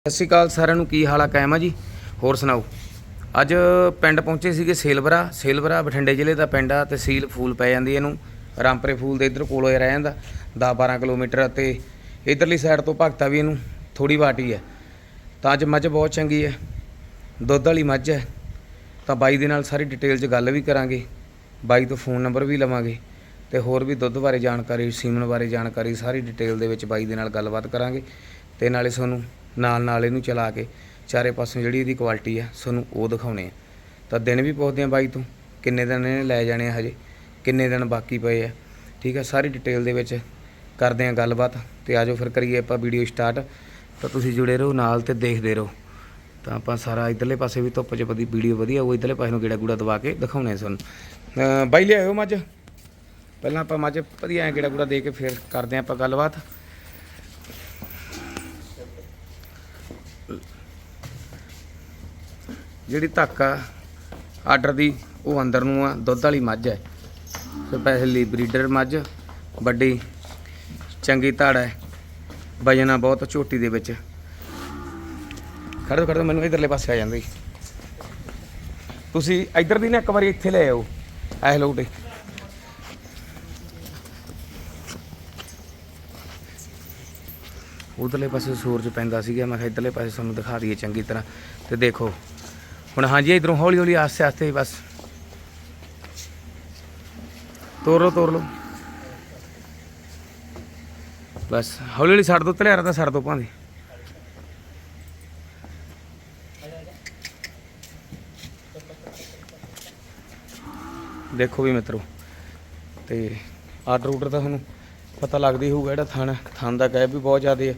ਸਤਿ ਸ਼੍ਰੀ ਅਕਾਲ ਸਾਰਿਆਂ ਨੂੰ, ਕੀ ਹਾਲ ਆ? ਕਾਇਮ ਆ ਜੀ? ਹੋਰ ਸੁਣਾਓ? ਅੱਜ ਪਿੰਡ ਪਹੁੰਚੇ ਸੀਗੇ ਸੇਲਵਰਾ। ਸੇਲਵਰਾ ਬਠਿੰਡੇ ਜ਼ਿਲ੍ਹੇ ਦਾ ਪਿੰਡ ਆ ਤਹਿਸੀਲ ਫੂਲ ਪੈ ਜਾਂਦੀ ਇਹਨੂੰ। ਰਾਮਪਰੇ ਫੂਲ ਦੇ ਇੱਧਰ ਕੋਲੋਂ ਰਹਿ ਜਾਂਦਾ। 10 12 ਕਿਲੋਮੀਟਰ ਅਤੇ ਇਧਰਲੀ ਸਾਈਡ ਤੋਂ ਭਗਤਾ ਵੀ ਇਹਨੂੰ ਥੋੜੀ ਬਾਟੀ ਹੈ ਤਾਂ ਅੱਜ ਮੱਝ ਬਹੁਤ ਚੰਗੀ ਹੈ ਦੁੱਧ ਵਾਲੀ ਮੱਝ ਹੈ ਤਾਂ ਬਾਈ ਦੇ ਨਾਲ ਸਾਰੀ ਡਿਟੇਲ 'ਚ ਗੱਲ ਵੀ ਕਰਾਂਗੇ। ਬਾਈ ਤੋਂ ਫੋਨ ਨੰਬਰ ਵੀ ਲਵਾਂਗੇ ਤੇ ਹੋਰ ਵੀ ਦੁੱਧ ਬਾਰੇ ਜਾਣਕਾਰੀ, ਸੀਮਨ ਬਾਰੇ ਜਾਣਕਾਰੀ ਸਾਰੀ ਡਿਟੇਲ ਦੇ ਵਿੱਚ ਬਾਈ ਦੇ ਨਾਲ ਗੱਲਬਾਤ ਕਰਾਂਗੇ। ਤੇ ਨਾਲੇ ਤੁਹਾਨੂੰ ਨਾਲ ਨਾਲ ਇਹਨੂੰ ਚਲਾ ਕੇ ਚਾਰੇ ਪਾਸੋਂ ਜਿਹੜੀ ਇਹਦੀ ਕੁਆਲਿਟੀ ਆ ਤੁਹਾਨੂੰ ਉਹ ਦਿਖਾਉਣੇ ਆ। ਤਾਂ ਦਿਨ ਵੀ ਪੁੱਛਦੇ ਆ ਬਾਈ ਤੋਂ, ਕਿੰਨੇ ਦਿਨ ਇਹਨੇ ਲੈ ਜਾਣੇ ਆ ਹਜੇ, ਕਿੰਨੇ ਦਿਨ ਬਾਕੀ ਪਏ ਆ। ਠੀਕ ਆ, ਸਾਰੀ ਡਿਟੇਲ ਦੇ ਵਿੱਚ ਕਰਦੇ ਆ ਗੱਲਬਾਤ, ਤੇ ਆਜੋ ਫਿਰ ਕਰੀਏ ਆਪਾਂ ਵੀਡੀਓ ਸਟਾਰਟ ਤਾਂ ਤੁਸੀਂ ਜੁੜੇ ਰਹੋ ਨਾਲ ਤੇ ਦੇਖਦੇ ਰਹੋ। ਤਾਂ ਆਪਾਂ ਸਾਰਾ ਇਧਰਲੇ ਪਾਸੇ ਵੀ ਧੁੱਪ 'ਚ ਵਧੀ ਵੀਡੀਓ ਵਧੀਆ, ਉਹ ਇਧਰਲੇ ਪਾਸੇ ਨੂੰ ਗੇੜਾ ਗੂੜਾ ਦਵਾ ਕੇ ਦਿਖਾਉਣੇ ਆ ਤੁਹਾਨੂੰ। ਬਾਈ ਲਿਆਇਓ ਮੱਝ। ਪਹਿਲਾਂ ਆਪਾਂ ਮੱਝ ਵਧੀਆ ਗੇੜਾ ਗੂੜਾ ਦੇ ਕੇ ਫਿਰ ਕਰਦੇ ਆ ਆਪਾਂ ਗੱਲਬਾਤ। ਜਿਹੜੀ ਧੱਕ ਆ, ਆਰਡਰ ਦੀ, ਉਹ ਅੰਦਰ ਨੂੰ ਆ, ਦੁੱਧ ਵਾਲੀ ਮੱਝ ਹੈ। ਸਪੈਸ਼ਲੀ ਬਰੀਡਰ ਮੱਝ, ਵੱਡੀ, ਚੰਗੀ ਧੜ ਹੈ। ਵਜਨਾ ਬਹੁਤ ਝੋਟੀ ਦੇ ਵਿੱਚ। ਖੜੋ ਖੜੋ ਮੈਨੂੰ ਇਧਰਲੇ ਪਾਸੇ ਆ ਜਾਂਦੀ। ਤੁਸੀਂ ਇੱਧਰ ਦੀ ਨਾ ਇੱਕ ਵਾਰੀ ਇੱਥੇ ਲੈ ਆਓ ਐ ਲੋਟੇ ਉਧਰਲੇ ਪਾਸੇ ਸੂਰਜ ਪੈਂਦਾ ਸੀਗਾ, ਮੈਂ ਕਿਹਾ ਇਧਰਲੇ ਪਾਸੇ ਤੁਹਾਨੂੰ ਦਿਖਾ ਦਈਏ ਚੰਗੀ ਤਰ੍ਹਾਂ। ਤੇ ਦੇਖੋ, ਹੁਣ ਹਾਂਜੀ, ਇਧਰੋਂ ਹੌਲੀ ਹੌਲੀ ਆਸਤੇ ਆਸਤੇ ਬਸ। ਤੋਰ ਲਓ ਤੋਰ ਲਓ। ਬਸ ਹੌਲੀ ਹੌਲੀ ਛੱਡ ਦੋ ਤਲਿਆਰਾ ਤਾਂ ਛੱਡ ਦੋ ਭਾਂਦੇ ਦੇਖੋ ਵੀ ਮਿੱਤਰੋ, ਤੇ ਆਰਡਰ ਆਰਡਰ ਤਾਂ ਤੁਹਾਨੂੰ ਪਤਾ ਲੱਗਦਾ ਹੋਊਗਾ ਜਿਹੜਾ ਥਣ ਥਣ ਦਾ ਗੈਪ ਵੀ ਬਹੁਤ ਜ਼ਿਆਦਾ ਹੈ।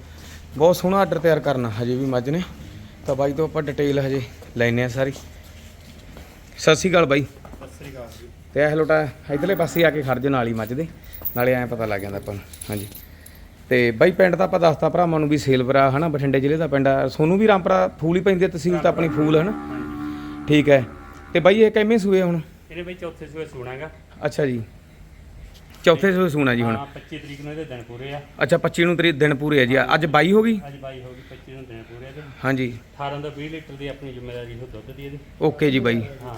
ਬਹੁਤ ਸੋਹਣਾ ਆਰਡਰ ਤਿਆਰ ਕਰਨਾ ਹਜੇ ਵੀ ਮੱਝ ਨੇ। ਤਾਂ ਬਾਈ ਤੋਂ ਆਪਾਂ ਡਿਟੇਲ ਹਜੇ ਲੈਨੇ ਆ ਸਾਰੀ। ਸਤਿ ਸ਼੍ਰੀ ਅਕਾਲ ਬਾਈ। ਸਤਿ ਸ੍ਰੀ ਅਕਾਲ ਜੀ। ਤੇ ਇਹ ਲੋਟਾ ਇਧਰਲੇ ਪਾਸੇ ਆ ਕੇ ਖੜ ਜਾ ਨਾਲ ਹੀ ਮੱਝ ਦੇ। ਨਾਲੇ ਐਂ ਪਤਾ ਲੱਗ ਜਾਂਦਾ ਆਪਾਂ ਨੂੰ। ਹਾਂਜੀ। ਤੇ ਬਾਈ ਪਿੰਡ ਦਾ ਆਪਾਂ ਦੱਸਤਾ ਭਰਾਵਾਂ ਨੂੰ ਵੀ ਸੇਲਵਰਾ ਹਨਾ ਬਠਿੰਡੇ ਜ਼ਿਲ੍ਹੇ ਦਾ ਪਿੰਡ ਆ। ਸੋਨੂੰ ਵੀ ਰਾਮਪਰਾ ਫੂਲ ਹੀ ਪੈਂਦੀ ਹੈ ਤਹਿਸੀਲ ਤਾਂ ਆਪਣੀ ਫੂਲ ਹੈ ਨਾ ਠੀਕ ਹੈ। ਤੇ ਬਾਈ ਇਹ ਕਿਵੇਂ ਸੂਏ ਹੁਣ? ਇਹਨੇ ਬਈ ਚੌਥੇ ਸੂਏ ਸੁਣਾਗਾ ਅੱਛਾ ਜੀ। ਚੌਥੇ ਸੂਏ ਸੂਣਾ ਜੀ ਹੁਣ। ਹਾਂ 25 ਤਰੀਕ ਨੂੰ ਇਹਦੇ ਦਿਨ ਪੂਰੇ ਆ। ਅੱਛਾ 25 ਨੂੰ ਤਰੀਕ ਦਿਨ ਪੂਰੇ ਆ ਜੀ। ਅੱਜ 22 ਹੋ ਗਈ? ਅੱਜ 22 ਹੋ ਗਈ 25 ਨੂੰ ਦਿਨ ਪੂਰੇ ਆ ਤੇ ਹਾਂਜੀ। 18 ਤੋਂ 20 ਲੀਟਰ ਦੀ ਆਪਣੀ ਜ਼ਿੰਮੇਵਾਰੀ ਹੋ ਦੁੱਧ ਦੀ ਇਹਦੀ ਓਕੇ ਜੀ ਬਾਈ। ਹਾਂ।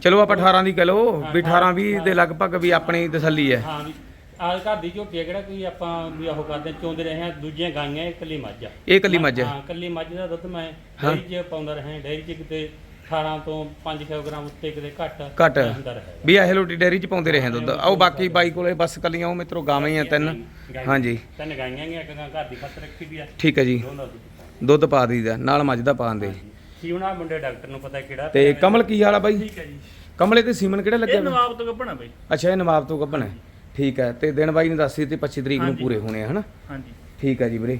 ਚਲੋ ਆਪਾਂ 18 ਦੀ ਕਹ ਲਓ। ਵੀ 18 20 ਦੇ ਲਗਭਗ ਵੀ ਆਪਣੀ ਤਸੱਲੀ ਹੈ। ਹਾਂ ਵੀ ਆਹ ਘਰ ਦੀ ਝੋਟੀ ਆ ਕਿਹੜਾ ਕੋਈ ਆਪਾਂ ਵੀ ਉਹ ਕਰਦੇ ਚੋਂਦੇ ਰਹੇ ਆ ਦੂਜੀਆਂ ਗਾਈਆਂ ਇਹ ਇਕੱਲੀ ਮੱਝ ਆ। ਇਹ ਕੱਲੀ ਮੱਝ ਹੈ ਹਾਂ ਇਕੱਲੀ ਮੱਝ ਦਾ ਦੁੱਧ ਮੈਂ ਡੇਅਰੀ 'ਚ ਪਾਉਂਦਾ ਰਿਹਾ ਡੇਅਰੀ 'ਚ ਕਿਤੇ 18 ਤੋਂ 500 ਗ੍ਰਾਮ ਉੱਤੇ ਕਿਤੇ ਘੱਟ ਘੱਟ। ਹੁੰਦਾ ਰਿਹਾ ਵੀ ਇਹ ਲੋਟੀ ਡੇਅਰੀ ਚ ਪਾਉਂਦੇ ਰਹੇ ਦੁੱਧ। ਆਓ ਬਾਕੀ ਬਾਈ ਕੋਲੇ ਬਸ ਕੱਲੀਆਂ ਉਹ ਮਿੱਤਰੋ ਗਾਵਾਂ ਹੀ ਆ ਤਿੰਨ। ਗਾਈਆਂ- ਹਾਂਜੀ। ਤਿੰਨ ਗਾਈਆਂ ਗੀਆਂ ਇੱਕ ਗਾਂ ਘਰ ਦੀ ਖਤ ਰੱਖੀ ਵੀ ਆ। ਠੀਕ ਹੈ ਜੀ। ਦੋਨਾਂ ਦੁੱਧ ਦੁੱਧ ਪਾ ਦਈਦਾ ਨਾਲ ਮੱਝ ਦਾ ਪਾਉਂਦੇ ਕੀ ਉਹਨਾਂ ਮੁੰਡੇ ਡਾਕਟਰ ਨੂੰ ਪਤਾ ਕਿਹੜਾ ਤੇ ਕਮਲ ਕੀ ਵਾਲਾ ਬਾਈ? ਠੀਕ ਹੈ ਜੀ। ਕਮਲੇ ਤੇ ਸੀਮਨ ਕਿਹੜਾ ਲੱਗਿਆ ਨਵਾਬ ਤੋਂ ਗੱਭਣਾ ਬਈ। ਅੱਛਾ ਇਹ ਨਵਾਬ ਤੋਂ ਕੱਢਣਾ ਠੀਕ ਹੈ ਤੇ ਦਿਨ ਬਾਈ ਨੇ ਦੱਸੀ ਤੇ 25 ਤਰੀਕ ਨੂੰ ਪੂਰੇ ਹੋਣੇ ਆ ਹਨਾ? ਹਾਂਜੀ। ਠੀਕ ਹੈ ਜੀ ਵੀਰੇ।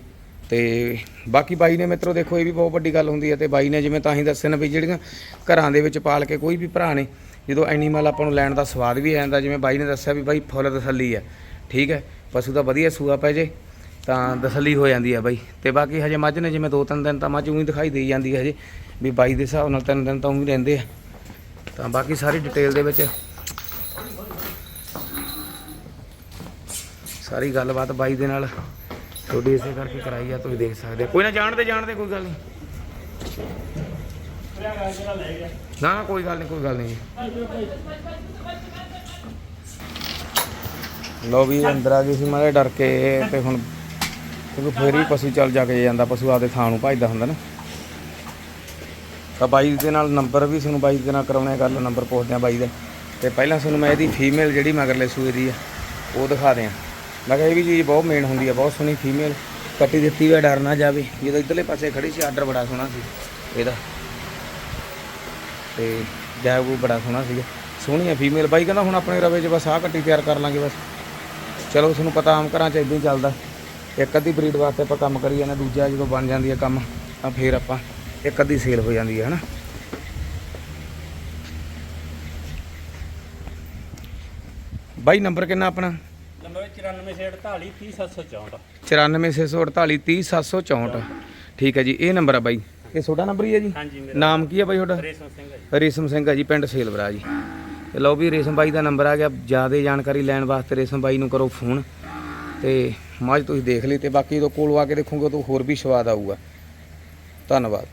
ਤੇ ਬਾਕੀ ਬਾਈ ਨੇ ਮਿੱਤਰੋ ਦੇਖੋ ਇਹ ਵੀ ਬਹੁਤ ਵੱਡੀ ਗੱਲ ਹੁੰਦੀ ਹੈ ਤੇ ਬਾਈ ਨੇ ਜਿਵੇਂ ਤਾਂ ਹੀ ਦੱਸਿਆ ਨਾ ਵੀ ਜਿਹੜੀਆਂ ਘਰਾਂ ਦੇ ਵਿੱਚ ਪਾਲ ਕੇ ਕੋਈ ਵੀ ਭਰਾ ਨੇ ਜਦੋਂ ਐਨੀਮਲ ਆਪਾਂ ਨੂੰ ਲੈਣ ਦਾ ਸਵਾਦ ਵੀ ਆ ਜਾਂਦਾ, ਜਿਵੇਂ ਬਾਈ ਨੇ ਦੱਸਿਆ ਵੀ ਬਾਈ ਫੁੱਲ ਤਸੱਲੀ ਹੈ ਠੀਕ ਹੈ, ਪਸ਼ੂ ਦਾ ਵਧੀਆ ਸੂਆ ਪੈ ਜੇ, ਤਾਂ ਤਸੱਲੀ ਹੋ ਜਾਂਦੀ ਹੈ ਬਾਈ। ਤੇ ਬਾਕੀ ਹਜੇ ਮੱਝ ਨੇ ਜਿਵੇਂ ਦੋ ਤਿੰਨ ਦਿਨ ਤਾਂ ਮੱਝ ਉਹੀ ਦਿਖਾਈ ਦੇਈ ਜਾਂਦੀ ਹੈ ਹਜੇ, ਵੀ ਬਾਈ ਦੇ ਹਿਸਾਬ ਨਾਲ ਤਿੰਨ ਦਿਨ ਤਾਂ ਉਹੀ ਰਹਿੰਦੇ ਆ। ਤਾਂ ਬਾਕੀ ਸਾਰੀ ਡਿਟੇਲ ਦੇ ਵਿੱਚ ਸਾਰੀ ਗੱਲਬਾਤ ਬਾਈ ਦੇ ਨਾਲ ਤੁਹਾਡੀ ਇਸੇ ਕਰਕੇ ਕਰਾਈ ਆ, ਤੁਸੀਂ ਦੇਖ ਸਕਦੇ ਕੋਈ ਨਾ ਜਾਣਦੇ ਜਾਣਦੇ, ਕੋਈ ਗੱਲ ਨਹੀਂ। ਨਾ ਨਾ, ਕੋਈ ਗੱਲ ਨਹੀਂ, ਕੋਈ ਗੱਲ ਨਹੀਂ। ਲੋ ਵੀ, ਅੰਦਰ ਆ ਗਏ ਸੀ ਮਾਰੇ ਡਰ ਕੇ ਤੇ ਹੁਣ ਕਿਉਂਕਿ ਫੇਰ ਹੀ ਪਸ਼ੂ ਚੱਲ ਜਾ ਕੇ ਜਾਂਦਾ, ਪਸ਼ੂ ਆਪਦੇ ਥਾਂ ਨੂੰ ਭਜਦਾ ਹੁੰਦਾ ਨਾ। ਤਾਂ ਬਾਈ ਦੇ ਨਾਲ ਨੰਬਰ ਵੀ ਤੁਹਾਨੂੰ ਬਾਈ ਦੇ ਨਾਲ ਕਰਾਉਣੇ ਗੱਲ, ਨੰਬਰ ਪੁੱਛਦੇ ਆ ਬਾਈ ਦਾ। ਤੇ ਪਹਿਲਾਂ ਤੁਹਾਨੂੰ ਮੈਂ ਇਹਦੀ ਫੀਮੇਲ ਜਿਹੜੀ ਮਗਰਲੇ ਸੂਏ ਦੀ ਆ, ਉਹ ਦਿਖਾ ਦਿਆਂ। ਮੈਂ ਕਿਹਾ ਇਹ ਵੀ ਚੀਜ਼ ਬਹੁਤ ਮੇਨ ਹੁੰਦੀ ਆ, ਬਹੁਤ ਸੋਹਣੀ ਫੀਮੇਲ ਕੱਟੀ ਦਿੱਤੀ ਹੋਇਆ ਡਰ ਨਾ ਜਾਵੇ। ਜਦੋਂ ਇਧਰਲੇ ਪਾਸੇ ਖੜੀ ਸੀ ਆਰਡਰ ਬੜਾ ਸੋਹਣਾ ਸੀ ਇਹਦਾ। ਤੇ ਜੈਬ ਬੜਾ ਸੋਹਣਾ ਸੀਗਾ। ਸੋਹਣੀ ਆ ਫੀਮੇਲ ਬਾਈ ਕਹਿੰਦਾ ਹੁਣ ਆਪਣੇ ਰਵੇ 'ਚ ਬਸ ਆਹ ਕੱਟੀ ਤਿਆਰ ਕਰ ਲਾਂਗੇ ਬਸ। ਚਲੋ ਤੁਹਾਨੂੰ ਪਤਾ ਆਮ ਘਰਾਂ 'ਚ ਇਦਾਂ ਹੀ ਚੱਲਦਾ। ਇੱਕ ਅੱਧੀ ਬਰੀਡ ਵਾਸਤੇ ਆਪਾਂ ਕੰਮ ਕਰੀ ਜਾਂਦੇ, ਦੂਜਾ ਜਦੋਂ ਬਣ ਜਾਂਦੀ ਹੈ ਕੰਮ, ਤਾਂ ਫੇਰ ਆਪਾਂ ਇੱਕ ਅੱਧੀ ਸੇਲ ਹੋ ਜਾਂਦੀ ਹੈ ਹਨਾ? ਬਾਈ ਨੰਬਰ ਕਿੰਨਾ ਆਪਣਾ? ਨੰਬਰ 9448 30764 94648 ਠੀਕ ਹੈ ਜੀ ਇਹ ਨੰਬਰ ਆ ਬਾਈ। ਇਹ ਤੁਹਾਡਾ ਨੰਬਰ ਹੀ ਹੈ ਜੀ? ਹਾਂਜੀ ਮੇਰਾ ਨਾਮ ਕੀ ਹੈ ਬਾਈ ਤੁਹਾਡਾ? ਰੇਸ਼ਮ ਸਿੰਘ ਹੈ ਜੀ। ਰੇਸ਼ਮ ਸਿੰਘ ਆ ਜੀ ਪਿੰਡ ਸੇਲਵਰਾ ਜੀ। ਤੇ ਲਓ ਵੀ ਰੇਸ਼ਮ ਬਾਈ ਦਾ ਨੰਬਰ ਆ ਗਿਆ। ਜ਼ਿਆਦਾ ਜਾਣਕਾਰੀ ਲੈਣ ਵਾਸਤੇ ਰੇਸ਼ਮ ਬਾਈ ਨੂੰ ਕਰੋ ਫੋਨ। ਤੇ ਮੱਝ ਤੁਸੀਂ ਦੇਖ ਲਈ ਤੇ ਬਾਕੀ ਜਦੋਂ ਕੋਲ ਆ ਕੇ ਦੇਖੋਗੇ ਤਾਂ ਹੋਰ ਵੀ ਸਵਾਦ ਆਊਗਾ। ਧੰਨਵਾਦ।